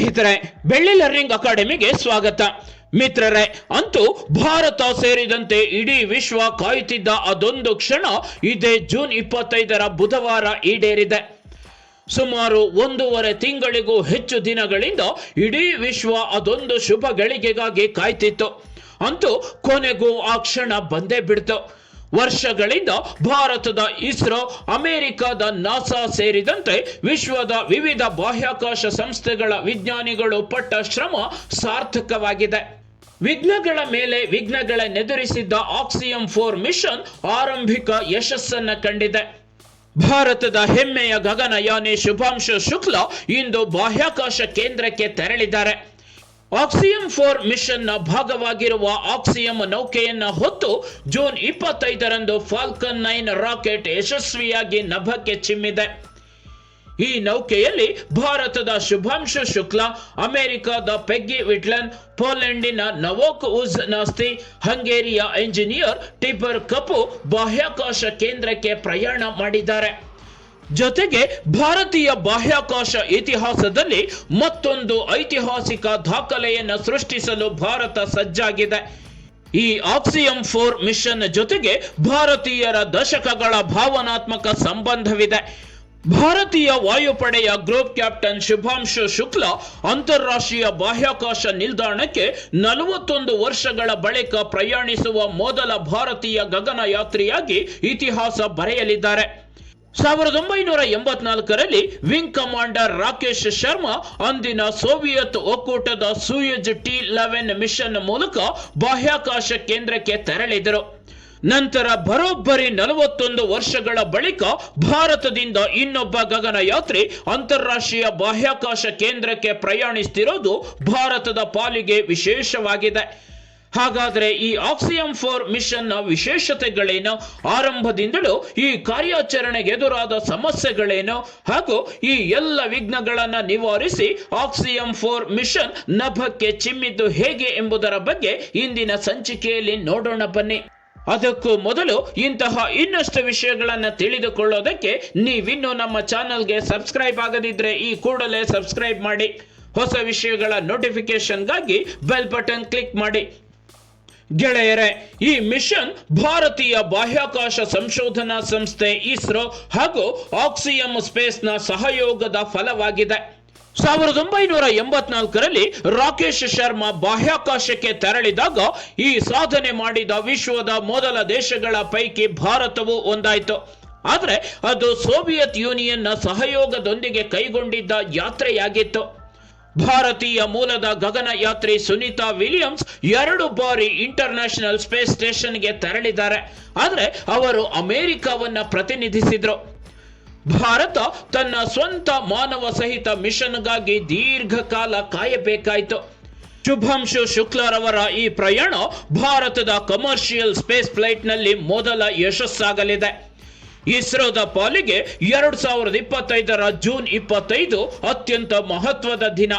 ಸ್ನೇಹಿತರೆ, ಬೆಳ್ಳಿ ಲರ್ನಿಂಗ್ ಅಕಾಡೆಮಿಗೆ ಸ್ವಾಗತ. ಮಿತ್ರರೇ, ಅಂತೂ ಭಾರತ ಸೇರಿದಂತೆ ಇಡೀ ವಿಶ್ವ ಕಾಯುತ್ತಿದ್ದ ಅದೊಂದು ಕ್ಷಣ ಇದೇ ಜೂನ್ ಇಪ್ಪತ್ತೈದರ ಬುಧವಾರ ಈಡೇರಿದೆ. ಸುಮಾರು ಒಂದೂವರೆ ತಿಂಗಳಿಗೂ ಹೆಚ್ಚು ದಿನಗಳಿಂದ ಇಡೀ ವಿಶ್ವ ಅದೊಂದು ಶುಭ ಗಳಿಗೆಗಾಗಿ ಕಾಯ್ತಿತ್ತು. ಅಂತೂ ಕೊನೆಗೂ ಆ ಕ್ಷಣ ಬಂದೇ ಬಿಡ್ತು. ವರ್ಷಗಳಿಂದ ಭಾರತದ ಇಸ್ರೋ, ಅಮೆರಿಕದ ನಾಸಾ ಸೇರಿದಂತೆ ವಿಶ್ವದ ವಿವಿಧ ಬಾಹ್ಯಾಕಾಶ ಸಂಸ್ಥೆಗಳ ವಿಜ್ಞಾನಿಗಳು ಪಟ್ಟ ಶ್ರಮ ಸಾರ್ಥಕವಾಗಿದೆ. ವಿಘ್ನಗಳ ಮೇಲೆ ವಿಘ್ನಗಳನ್ನೆದುರಿಸಿದ್ದ ಆಕ್ಸಿಯಂ ಫೋರ್ ಮಿಷನ್ ಆರಂಭಿಕ ಯಶಸ್ಸನ್ನು ಕಂಡಿದೆ. ಭಾರತದ ಹೆಮ್ಮೆಯ ಗಗನಯಾನಿ ಶುಭಾಂಶು ಶುಕ್ಲ ಇಂದು ಬಾಹ್ಯಾಕಾಶ ಕೇಂದ್ರಕ್ಕೆ ತೆರಳಿದ್ದಾರೆ. ಆಕ್ಸಿಯಂ ಫೋರ್ ಮಿಷನ್ನ ಭಾಗವಾಗಿರುವ ಆಕ್ಸಿಯಂ ನೌಕೆಯನ್ನ ಹೊತ್ತು ಜೂನ್ ಇಪ್ಪತ್ತೈದರಂದು ಫಾಲ್ಕನ್ ನೈನ್ ರಾಕೆಟ್ ಯಶಸ್ವಿಯಾಗಿ ನಭಕ್ಕೆ ಚಿಮ್ಮಿದೆ. ಈ ನೌಕೆಯಲ್ಲಿ ಭಾರತದ ಶುಭಾಂಶು ಶುಕ್ಲಾ, ಅಮೆರಿಕದ ಪೆಗ್ಗಿ ವಿಟ್ಲನ್, ಪೋಲೆಂಡಿನ ನವೋಕ್ ಉಜ್ ನಾಸ್ತಿ, ಹಂಗೇರಿಯ ಎಂಜಿನಿಯರ್ ಟಿಬರ್ ಕಪು ಬಾಹ್ಯಾಕಾಶ ಕೇಂದ್ರಕ್ಕೆ ಪ್ರಯಾಣ ಮಾಡಿದ್ದಾರೆ. ಜೊತೆಗೆ ಭಾರತೀಯ ಬಾಹ್ಯಾಕಾಶ ಇತಿಹಾಸದಲ್ಲಿ ಮತ್ತೊಂದು ಐತಿಹಾಸಿಕ ದಾಖಲೆಯನ್ನು ಸೃಷ್ಟಿಸಲು ಭಾರತ ಸಜ್ಜಾಗಿದೆ. ಈ ಆಕ್ಸಿಯಂ ಫೋರ್ ಮಿಷನ್ ಜೊತೆಗೆ ಭಾರತೀಯರ ದಶಕಗಳ ಭಾವನಾತ್ಮಕ ಸಂಬಂಧವಿದೆ. ಭಾರತೀಯ ವಾಯುಪಡೆಯ ಗ್ರೂಪ್ ಕ್ಯಾಪ್ಟನ್ ಶುಭಾಂಶು ಶುಕ್ಲಾ ಅಂತಾರಾಷ್ಟ್ರೀಯ ಬಾಹ್ಯಾಕಾಶ ನಿಲ್ದಾಣಕ್ಕೆ ನಲವತ್ತೊಂದು ವರ್ಷಗಳ ಬಳಿಕ ಪ್ರಯಾಣಿಸುವ ಮೊದಲ ಭಾರತೀಯ ಗಗನಯಾತ್ರಿಯಾಗಿ ಇತಿಹಾಸ ಬರೆಯಲಿದ್ದಾರೆ. ಸಾವಿರದ ಒಂಬೈನೂರ ಎಂಬತ್ನಾಲ್ಕರಲ್ಲಿ ವಿಂಗ್ ಕಮಾಂಡರ್ ರಾಕೇಶ್ ಶರ್ಮಾ ಅಂದಿನ ಸೋವಿಯತ್ ಒಕ್ಕೂಟದ ಸೂಯಜ್ ಟಿ ಲೆವೆನ್ ಮಿಷನ್ ಮೂಲಕ ಬಾಹ್ಯಾಕಾಶ ಕೇಂದ್ರಕ್ಕೆ ತೆರಳಿದರು. ನಂತರ ಬರೋಬ್ಬರಿ ನಲವತ್ತೊಂದು ವರ್ಷಗಳ ಬಳಿಕ ಭಾರತದಿಂದ ಇನ್ನೊಬ್ಬ ಗಗನಯಾತ್ರಿ ಅಂತಾರಾಷ್ಟ್ರೀಯ ಬಾಹ್ಯಾಕಾಶ ಕೇಂದ್ರಕ್ಕೆ ಪ್ರಯಾಣಿಸ್ತಿರೋದು ಭಾರತದ ಪಾಲಿಗೆ ವಿಶೇಷವಾಗಿದೆ. ಹಾಗಾದರೆ ಈ ಆಕ್ಸಿಯಂ ಫೋರ್ ಮಿಷನ್ನ ವಿಶೇಷತೆಗಳೇನು? ಆರಂಭದಿಂದಲೂ ಈ ಕಾರ್ಯಾಚರಣೆಗೆ ಎದುರಾದ ಸಮಸ್ಯೆಗಳೇನು? ಹಾಗೂ ಈ ಎಲ್ಲ ವಿಘ್ನಗಳನ್ನ ನಿವಾರಿಸಿ ಆಕ್ಸಿಯಂ ಫೋರ್ ಮಿಷನ್ ನಭಕ್ಕೆ ಚಿಮ್ಮಿದ್ದು ಹೇಗೆ ಎಂಬುದರ ಬಗ್ಗೆ ಇಂದಿನ ಸಂಚಿಕೆಯಲ್ಲಿ ನೋಡೋಣ ಬನ್ನಿ. ಅದಕ್ಕೂ ಮೊದಲು ಇಂತಹ ಇನ್ನಷ್ಟು ವಿಷಯಗಳನ್ನು ತಿಳಿದುಕೊಳ್ಳೋದಕ್ಕೆ ನೀವಿನ್ನೂ ನಮ್ಮ ಚಾನಲ್ಗೆ ಸಬ್ಸ್ಕ್ರೈಬ್ ಆಗದಿದ್ರೆ ಈ ಕೂಡಲೇ ಸಬ್ಸ್ಕ್ರೈಬ್ ಮಾಡಿ. ಹೊಸ ವಿಷಯಗಳ ನೋಟಿಫಿಕೇಶನ್ಗಾಗಿ ಬೆಲ್ ಬಟನ್ ಕ್ಲಿಕ್ ಮಾಡಿ. ಗೆಳೆಯರೆ, ಈ ಮಿಷನ್ ಭಾರತೀಯ ಬಾಹ್ಯಾಕಾಶ ಸಂಶೋಧನಾ ಸಂಸ್ಥೆ ಇಸ್ರೋ ಹಾಗೂ ಆಕ್ಸಿಯಂ ಸ್ಪೇಸ್ನ ಸಹಯೋಗದ ಫಲವಾಗಿದೆ. ಸಾವಿರದ ಒಂಬೈನೂರ ಎಂಬತ್ನಾಲ್ಕರಲ್ಲಿ ರಾಕೇಶ್ ಶರ್ಮಾ ಬಾಹ್ಯಾಕಾಶಕ್ಕೆ ತೆರಳಿದಾಗ ಈ ಸಾಧನೆ ಮಾಡಿದ ವಿಶ್ವದ ಮೊದಲ ದೇಶಗಳ ಪೈಕಿ ಭಾರತವು ಒಂದಾಯಿತು. ಆದರೆ ಅದು ಸೋವಿಯತ್ ಯೂನಿಯನ್ನ ಸಹಯೋಗದೊಂದಿಗೆ ಕೈಗೊಂಡಿದ್ದ ಯಾತ್ರೆಯಾಗಿತ್ತು. ಭಾರತೀಯ ಮೂಲದ ಗಗನಯಾತ್ರಿ ಸುನೀತಾ ವಿಲಿಯಮ್ಸ್ ಎರಡು ಬಾರಿ ಇಂಟರ್ನ್ಯಾಷನಲ್ ಸ್ಪೇಸ್ ಸ್ಟೇಷನ್ಗೆ ತೆರಳಿದ್ದಾರೆ. ಆದರೆ ಅವರು ಅಮೆರಿಕವನ್ನ ಪ್ರತಿನಿಧಿಸಿದ್ರು. ಭಾರತ ತನ್ನ ಸ್ವಂತ ಮಾನವ ಸಹಿತ ಮಿಷನ್ಗಾಗಿ ದೀರ್ಘಕಾಲ ಕಾಯಬೇಕಾಯಿತು. ಶುಭಾಂಶು ಶುಕ್ಲರವರ ಈ ಪ್ರಯಾಣ ಭಾರತದ ಕಮರ್ಷಿಯಲ್ ಸ್ಪೇಸ್ ಫ್ಲೈಟ್ನಲ್ಲಿ ಮೊದಲ ಯಶಸ್ಸಾಗಲಿದೆ. ಇಸ್ರೋದ ಪಾಲಿಗೆ ಎರಡ್ ಸಾವಿರದ ಇಪ್ಪತ್ತೈದರ ಜೂನ್ ಇಪ್ಪತ್ತೈದು ಅತ್ಯಂತ ಮಹತ್ವದ ದಿನ.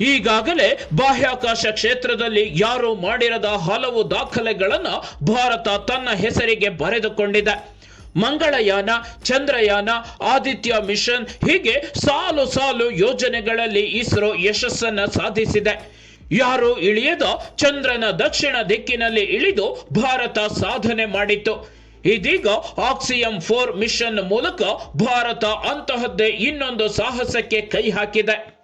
ಈಗಾಗಲೇ ಬಾಹ್ಯಾಕಾಶ ಕ್ಷೇತ್ರದಲ್ಲಿ ಯಾರು ಮಾಡಿರದ ಹಲವು ದಾಖಲೆಗಳನ್ನು ಭಾರತ ತನ್ನ ಹೆಸರಿಗೆ ಬರೆದುಕೊಂಡಿದೆ. ಮಂಗಳಯಾನ, ಚಂದ್ರಯಾನ, ಆದಿತ್ಯ ಮಿಷನ್ ಹೀಗೆ ಸಾಲು ಸಾಲು ಯೋಜನೆಗಳಲ್ಲಿ ಇಸ್ರೋ ಯಶಸ್ಸನ್ನು ಸಾಧಿಸಿದೆ. ಯಾರು ಇಳಿಯದ ಚಂದ್ರನ ದಕ್ಷಿಣ ದಿಕ್ಕಿನಲ್ಲಿ ಇಳಿದು ಭಾರತ ಸಾಧನೆ ಮಾಡಿತ್ತು. ಇದೀಗ ಆಕ್ಸಿಯಂ ಫೋರ್ ಮಿಷನ್ ಮೂಲಕ ಭಾರತ ಅಂತಹದ್ದೇ ಇನ್ನೊಂದು ಸಾಹಸಕ್ಕೆ ಕೈ ಹಾಕಿದೆ.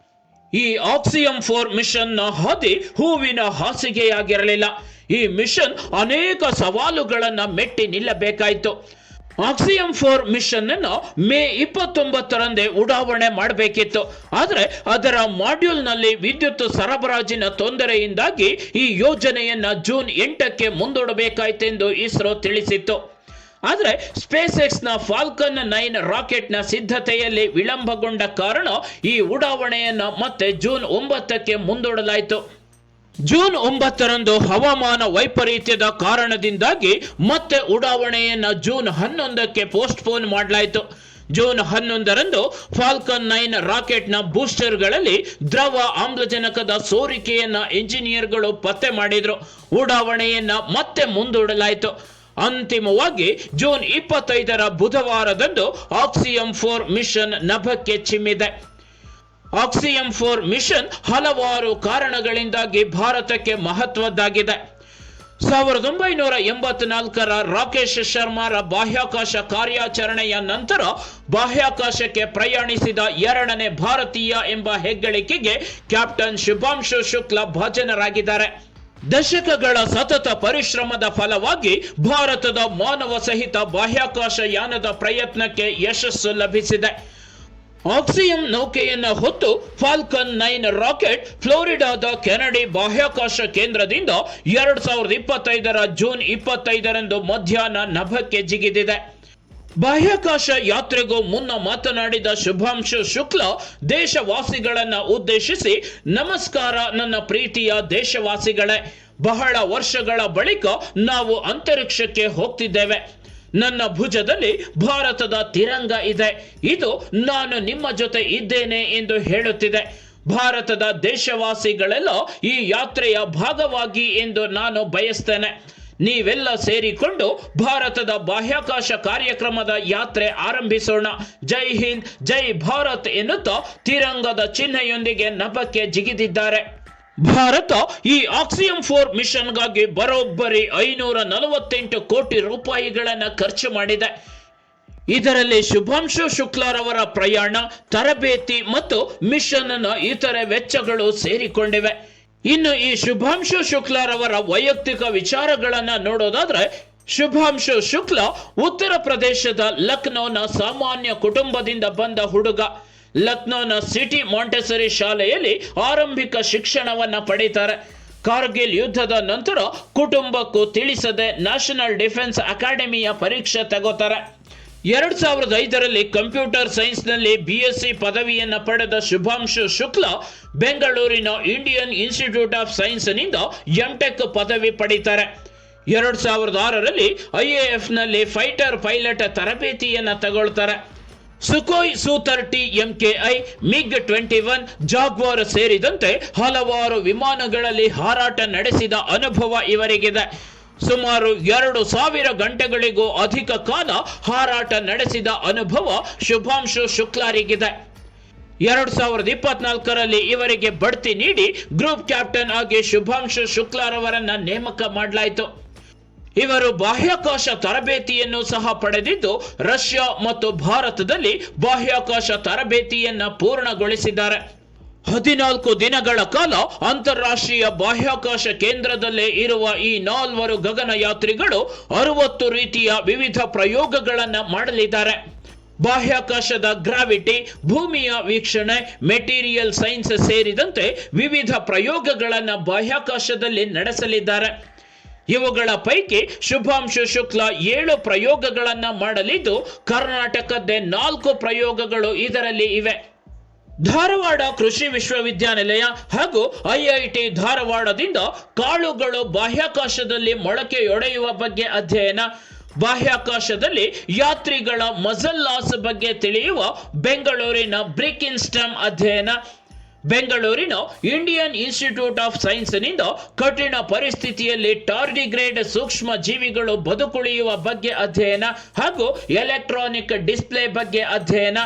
ಈ ಆಕ್ಸಿಯಂ ಫೋರ್ ಮಿಷನ್ನ ಹಾದಿ ಹೂವಿನ ಹಾಸಿಗೆಯಾಗಿರಲಿಲ್ಲ. ಈ ಮಿಷನ್ ಅನೇಕ ಸವಾಲುಗಳನ್ನ ಮೆಟ್ಟಿ ನಿಲ್ಲಬೇಕಾಯಿತು. ಆಕ್ಸಿಯಂ ಫೋರ್ ಮಿಷನ್ ಅನ್ನು ಮೇ ಇಪ್ಪತ್ತೊಂಬತ್ತರಂದೇ ಉಡಾವಣೆ ಮಾಡಬೇಕಿತ್ತು. ಆದರೆ ಅದರ ಮಾಡ್ಯೂಲ್ನಲ್ಲಿ ವಿದ್ಯುತ್ ಸರಬರಾಜಿನ ತೊಂದರೆಯಿಂದಾಗಿ ಈ ಯೋಜನೆಯನ್ನ ಜೂನ್ ಎಂಟಕ್ಕೆ ಮುಂದೂಡಬೇಕಾಯಿತೆಂದು ಇಸ್ರೋ ತಿಳಿಸಿತ್ತು. ಆದರೆ ಸ್ಪೇಸ್ ಎಕ್ಸ್ನ ಫಾಲ್ಕನ್ ನೈನ್ ರಾಕೆಟ್ನ ಸಿದ್ಧತೆಯಲ್ಲಿ ವಿಳಂಬಗೊಂಡ ಕಾರಣ ಈ ಉಡಾವಣೆಯನ್ನು ಮತ್ತೆ ಜೂನ್ ಒಂಬತ್ತಕ್ಕೆ ಮುಂದೂಡಲಾಯಿತು. ಜೂನ್ ಒಂಬತ್ತರಂದು ಹವಾಮಾನ ವೈಪರೀತ್ಯದ ಕಾರಣದಿಂದಾಗಿ ಮತ್ತೆ ಉಡಾವಣೆಯನ್ನು ಜೂನ್ ಹನ್ನೊಂದಕ್ಕೆ ಪೋಸ್ಟ್ಪೋನ್ ಮಾಡಲಾಯಿತು. ಜೂನ್ ಹನ್ನೊಂದರಂದು ಫಾಲ್ಕನ್ ನೈನ್ ರಾಕೆಟ್ನ ಬೂಸ್ಟರ್ಗಳಲ್ಲಿ ದ್ರವ ಆಮ್ಲಜನಕದ ಸೋರಿಕೆಯನ್ನ ಇಂಜಿನಿಯರ್ಗಳು ಪತ್ತೆ ಮಾಡಿದ್ರು. ಉಡಾವಣೆಯನ್ನ ಮತ್ತೆ ಮುಂದೂಡಲಾಯಿತು. ಅಂತಿಮವಾಗಿ ಜೂನ್ ಇಪ್ಪತ್ತೈದರ ಬುಧವಾರದಂದು ಆಕ್ಸಿಯಂ ಫೋರ್ ಮಿಷನ್ ನಭಕ್ಕೆ ಚಿಮ್ಮಿದೆ. ಆಕ್ಸಿಯಂ ಫೋರ್ ಮಿಷನ್ ಹಲವಾರು ಕಾರಣಗಳಿಂದಾಗಿ ಭಾರತಕ್ಕೆ ಮಹತ್ವದ್ದಾಗಿದೆ. ಸಾವಿರದ ಒಂಬೈನೂರ ಎಂಬತ್ನಾಲ್ಕರ ರಾಕೇಶ್ ಶರ್ಮಾರ ಬಾಹ್ಯಾಕಾಶ ಕಾರ್ಯಾಚರಣೆಯ ನಂತರ ಬಾಹ್ಯಾಕಾಶಕ್ಕೆ ಪ್ರಯಾಣಿಸಿದ ಎರಡನೇ ಭಾರತೀಯ ಎಂಬ ಹೆಗ್ಗಳಿಕೆಗೆ ಕ್ಯಾಪ್ಟನ್ ಶುಭಾಂಶು ಶುಕ್ಲ ಭಾಜನರಾಗಿದ್ದಾರೆ. ದಶಕಗಳ ಸತತ ಪರಿಶ್ರಮದ ಫಲವಾಗಿ ಭಾರತದ ಮಾನವ ಸಹಿತ ಬಾಹ್ಯಾಕಾಶ ಯಾನದ ಪ್ರಯತ್ನಕ್ಕೆ ಯಶಸ್ಸು ಲಭಿಸಿದೆ. ಆಕ್ಸಿಯಂ ನೌಕೆಯನ್ನು ಹೊತ್ತು ಫಾಲ್ಕನ್ ನೈನ್ ರಾಕೆಟ್ ಫ್ಲೋರಿಡಾದ ಕೆನಡಿ ಬಾಹ್ಯಾಕಾಶ ಕೇಂದ್ರದಿಂದ ಎರಡ್ ಸಾವಿರದ ಇಪ್ಪತ್ತೈದರ ಜೂನ್ ಇಪ್ಪತ್ತೈದರಂದು ಮಧ್ಯಾಹ್ನ ನಭಕ್ಕೆ ಜಿಗಿದಿದೆ. ಬಾಹ್ಯಾಕಾಶ ಯಾತ್ರೆಗೂ ಮುನ್ನ ಮಾತನಾಡಿದ ಶುಭಾಂಶು ಶುಕ್ಲ ದೇಶವಾಸಿಗಳನ್ನ ಉದ್ದೇಶಿಸಿ, ನಮಸ್ಕಾರ ನನ್ನ ಪ್ರೀತಿಯ ದೇಶವಾಸಿಗಳೇ. ಬಹಳ ವರ್ಷಗಳ ಬಳಿಕ ನಾವು ಅಂತರಿಕ್ಷಕ್ಕೆ ಹೋಗ್ತಿದ್ದೇವೆ. ನನ್ನ ಭುಜದಲ್ಲಿ ಭಾರತದ ತಿರಂಗ ಇದೆ. ಇದು ನಾನು ನಿಮ್ಮ ಜೊತೆ ಇದ್ದೇನೆ ಎಂದು ಹೇಳುತ್ತಿದೆ. ಭಾರತದ ದೇಶವಾಸಿಗಳೆಲ್ಲ ಈ ಯಾತ್ರೆಯ ಭಾಗವಾಗಿ ಎಂದು ನಾನು ಬಯಸ್ತೇನೆ. ನೀವೆಲ್ಲ ಸೇರಿಕೊಂಡು ಭಾರತದ ಬಾಹ್ಯಾಕಾಶ ಕಾರ್ಯಕ್ರಮದ ಯಾತ್ರೆ ಆರಂಭಿಸೋಣ. ಜೈ ಹಿಂದ್, ಜೈ ಭಾರತ್ ಎನ್ನುತ್ತಾ ತಿರಂಗದ ಚಿಹ್ನೆಯೊಂದಿಗೆ ನಭಕ್ಕೆ ಜಿಗಿದಿದ್ದಾರೆ. ಭಾರತ ಈ ಆಕ್ಸಿಯಂ ಫೋರ್ ಮಿಷನ್ಗಾಗಿ ಬರೋಬ್ಬರಿ ಐನೂರ ನಲವತ್ತೆಂಟು ಕೋಟಿ ರೂಪಾಯಿಗಳನ್ನು ಖರ್ಚು ಮಾಡಿದೆ. ಇದರಲ್ಲಿ ಶುಭಾಂಶು ಶುಕ್ಲಾರವರ ಪ್ರಯಾಣ, ತರಬೇತಿ ಮತ್ತು ಮಿಷನ್ ಇತರೆ ವೆಚ್ಚಗಳು ಸೇರಿಕೊಂಡಿವೆ. ಇನ್ನು ಈ ಶುಭಾಂಶು ಶುಕ್ಲರವರ ವೈಯಕ್ತಿಕ ವಿಚಾರಗಳನ್ನ ನೋಡೋದಾದ್ರೆ, ಶುಭಾಂಶು ಶುಕ್ಲ ಉತ್ತರ ಪ್ರದೇಶದ ಲಕ್ನೋನ ಸಾಮಾನ್ಯ ಕುಟುಂಬದಿಂದ ಬಂದ ಹುಡುಗ. ಲಕ್ನೋನ ಸಿಟಿ ಮಾಂಟೆಸರಿ ಶಾಲೆಯಲ್ಲಿ ಆರಂಭಿಕ ಶಿಕ್ಷಣವನ್ನ ಪಡೀತಾರೆ. ಕಾರ್ಗಿಲ್ ಯುದ್ಧದ ನಂತರ ಕುಟುಂಬಕ್ಕೂ ತಿಳಿಸದೆ ನ್ಯಾಷನಲ್ ಡಿಫೆನ್ಸ್ ಅಕಾಡೆಮಿಯ ಪರೀಕ್ಷೆ ತಗೋತಾರೆ. ಎರಡ್ ಸಾವಿರದ ಐದರಲ್ಲಿ ಕಂಪ್ಯೂಟರ್ ಸೈನ್ಸ್ನಲ್ಲಿ ಬಿ ಎಸ್ ಸಿ ಪದವಿಯನ್ನು ಪಡೆದ ಶುಭಾಂಶು ಶುಕ್ಲ ಬೆಂಗಳೂರಿನ ಇಂಡಿಯನ್ ಇನ್ಸ್ಟಿಟ್ಯೂಟ್ ಆಫ್ ಸೈನ್ಸ್ನಿಂದ ಎಂಟೆಕ್ ಪದವಿ ಪಡೀತಾರೆ. ಎರಡ್ ಸಾವಿರದ ಆರರಲ್ಲಿ ಐ ಎ ಎಫ್ನಲ್ಲಿ ಫೈಟರ್ ಪೈಲಟ್ ತರಬೇತಿಯನ್ನು ತಗೊಳ್ತಾರೆ. Sukhoi Su thirty I, MiG twenty one, Jaguar ಸೇರಿದಂತೆ ಹಲವಾರು ವಿಮಾನಗಳಲ್ಲಿ ಹಾರಾಟ ನಡೆಸಿದ ಅನುಭವ ಇವರಿಗಿದೆ. ಸುಮಾರು ಎರಡು ಸಾವಿರ ಗಂಟೆಗಳಿಗೂ ಅಧಿಕ ಕಾಲ ಹಾರಾಟ ನಡೆಸಿದ ಅನುಭವ ಶುಭಾಂಶು ಶುಕ್ಲಾರಿಗಿದೆ. ಎರಡ್ ಸಾವಿರದ ಇಪ್ಪತ್ನಾಲ್ಕರಲ್ಲಿ ಇವರಿಗೆ ಬಡ್ತಿ ನೀಡಿ ಗ್ರೂಪ್ ಕ್ಯಾಪ್ಟನ್ ಆಗಿ ಶುಭಾಂಶು ಶುಕ್ಲಾರವರನ್ನ ನೇಮಕ ಮಾಡಲಾಯಿತು. ಇವರು ಬಾಹ್ಯಾಕಾಶ ತರಬೇತಿಯನ್ನು ಸಹ ಪಡೆದಿದ್ದು ರಷ್ಯಾ ಮತ್ತು ಭಾರತದಲ್ಲಿ ಬಾಹ್ಯಾಕಾಶ ತರಬೇತಿಯನ್ನ ಪೂರ್ಣಗೊಳಿಸಿದ್ದಾರೆ. ಹದಿನಾಲ್ಕು ದಿನಗಳ ಕಾಲ ಅಂತಾರಾಷ್ಟ್ರೀಯ ಬಾಹ್ಯಾಕಾಶ ಕೇಂದ್ರದಲ್ಲೇ ಇರುವ ಈ ನಾಲ್ವರು ಗಗನಯಾತ್ರಿಗಳು ಅರವತ್ತು ರೀತಿಯ ವಿವಿಧ ಪ್ರಯೋಗಗಳನ್ನು ಮಾಡಲಿದ್ದಾರೆ. ಬಾಹ್ಯಾಕಾಶದ ಗ್ರಾವಿಟಿ, ಭೂಮಿಯ ವೀಕ್ಷಣೆ, ಮೆಟೀರಿಯಲ್ ಸೈನ್ಸ್ ಸೇರಿದಂತೆ ವಿವಿಧ ಪ್ರಯೋಗಗಳನ್ನ ಬಾಹ್ಯಾಕಾಶದಲ್ಲಿ ನಡೆಸಲಿದ್ದಾರೆ. ಇವುಗಳ ಪೈಕಿ ಶುಭಾಂಶು ಶುಕ್ಲ ಏಳು ಪ್ರಯೋಗಗಳನ್ನು ಮಾಡಲಿದ್ದು, ಕರ್ನಾಟಕದ್ದೇ ನಾಲ್ಕು ಪ್ರಯೋಗಗಳು ಇದರಲ್ಲಿ ಇವೆ. ಧಾರವಾಡ ಕೃಷಿ ವಿಶ್ವವಿದ್ಯಾನಿಲಯ ಹಾಗೂ ಐಐಟಿ ಧಾರವಾಡದಿಂದ ಕಾಳುಗಳು ಬಾಹ್ಯಾಕಾಶದಲ್ಲಿ ಮೊಳಕೆಯೊಡೆಯುವ ಬಗ್ಗೆ ಅಧ್ಯಯನ. ಬಾಹ್ಯಾಕಾಶದಲ್ಲಿ ಯಾತ್ರಿಗಳ ಮಜಲ್ ಲಾಸ್ ಬಗ್ಗೆ ತಿಳಿಯುವ ಬೆಂಗಳೂರಿನ ಬ್ರಿಕಿನ್ ಸ್ಟಮ್ ಅಧ್ಯಯನ. ಬೆಂಗಳೂರಿನ ಇಂಡಿಯನ್ ಇನ್ಸ್ಟಿಟ್ಯೂಟ್ ಆಫ್ ಸೈನ್ಸ್ನಿಂದ ಕಠಿಣ ಪರಿಸ್ಥಿತಿಯಲ್ಲಿ ಟಾರ್ಡಿಗ್ರೇಡ್ ಸೂಕ್ಷ್ಮ ಜೀವಿಗಳು ಬದುಕುಳಿಯುವ ಬಗ್ಗೆ ಅಧ್ಯಯನ ಹಾಗೂ ಎಲೆಕ್ಟ್ರಾನಿಕ್ ಡಿಸ್ಪ್ಲೇ ಬಗ್ಗೆ ಅಧ್ಯಯನ.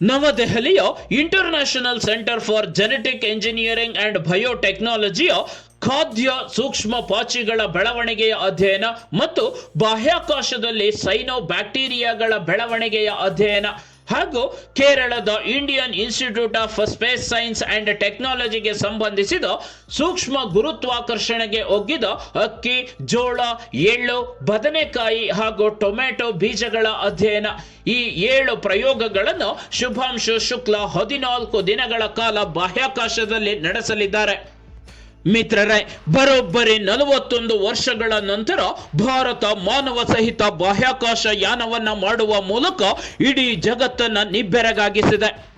ನವದೆಹಲಿಯ International Centre for Genetic Engineering and ಬಯೋಟೆಕ್ನಾಲಜಿಯ ಖಾದ್ಯ ಸೂಕ್ಷ್ಮ ಪಾಚಿಗಳ ಬೆಳವಣಿಗೆಯ ಅಧ್ಯಯನ ಮತ್ತು ಬಾಹ್ಯಾಕಾಶದಲ್ಲಿ ಸೈನೋ ಬ್ಯಾಕ್ಟೀರಿಯಾಗಳ ಬೆಳವಣಿಗೆಯ ಅಧ್ಯಯನ. ಹಾಗೂ ಕೇರಳದ Indian Institute of Space Science and ಟೆಕ್ನಾಲಜಿಗೆ ಸಂಬಂಧಿಸಿದ ಸೂಕ್ಷ್ಮ ಗುರುತ್ವಾಕರ್ಷಣೆಗೆ ಒಗ್ಗಿದ ಅಕ್ಕಿ, ಜೋಳ, ಎಳ್ಳು, ಬದನೆಕಾಯಿ ಹಾಗೂ ಟೊಮೆಟೊ ಬೀಜಗಳ ಅಧ್ಯಯನ. ಈ ಏಳು ಪ್ರಯೋಗಗಳನ್ನು ಶುಭಾಂಶು ಶುಕ್ಲ ಹದಿನಾಲ್ಕು ದಿನಗಳ ಕಾಲ ಬಾಹ್ಯಾಕಾಶದಲ್ಲಿ ನಡೆಸಲಿದ್ದಾರೆ. ಮಿತ್ರರೇ, ಬರೋಬ್ಬರಿ ನಲವತ್ತೊಂದು ವರ್ಷಗಳ ನಂತರ ಭಾರತ ಮಾನವ ಸಹಿತ ಬಾಹ್ಯಾಕಾಶ ಯಾನವನ್ನ ಮಾಡುವ ಮೂಲಕ ಇಡೀ ಜಗತ್ತನ್ನ ನಿಬ್ಬೆರಗಾಗಿಸಿದೆ.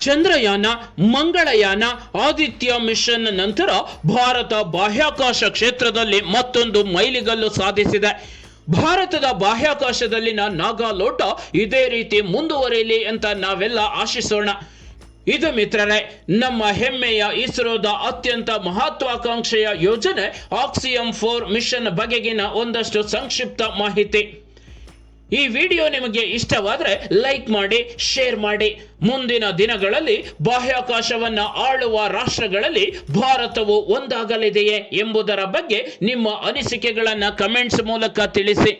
ಚಂದ್ರಯಾನ, ಮಂಗಳಯಾನ, ಆದಿತ್ಯ ಮಿಷನ್ ನಂತರ ಭಾರತ ಬಾಹ್ಯಾಕಾಶ ಕ್ಷೇತ್ರದಲ್ಲಿ ಮತ್ತೊಂದು ಮೈಲಿಗಲ್ಲು ಸಾಧಿಸಿದೆ. ಭಾರತದ ಬಾಹ್ಯಾಕಾಶದಲ್ಲಿನ ನಾಗಾಲೋಟ ಇದೇ ರೀತಿ ಮುಂದುವರಿಯಲಿ ಅಂತ ನಾವೆಲ್ಲ ಆಶಿಸೋಣ. ಇದು ಮಿತ್ರರೇ, ನಮ್ಮ ಹೆಮ್ಮೆಯ ಇಸ್ರೋದ ಅತ್ಯಂತ ಮಹತ್ವಾಕಾಂಕ್ಷೆಯ ಯೋಜನೆ ಆಕ್ಸಿಯಂ ಫೋರ್ ಮಿಷನ್ ಬಗೆಗಿನ ಒಂದಷ್ಟು ಸಂಕ್ಷಿಪ್ತ ಮಾಹಿತಿ. ಈ ವಿಡಿಯೋ ನಿಮಗೆ ಇಷ್ಟವಾದರೆ ಲೈಕ್ ಮಾಡಿ, ಶೇರ್ ಮಾಡಿ. ಮುಂದಿನ ದಿನಗಳಲ್ಲಿ ಬಾಹ್ಯಾಕಾಶವನ್ನು ಆಳುವ ರಾಷ್ಟ್ರಗಳಲ್ಲಿ ಭಾರತವು ಒಂದಾಗಲಿದೆಯೇ ಎಂಬುದರ ಬಗ್ಗೆ ನಿಮ್ಮ ಅನಿಸಿಕೆಗಳನ್ನು ಕಮೆಂಟ್ಸ್ ಮೂಲಕ ತಿಳಿಸಿ.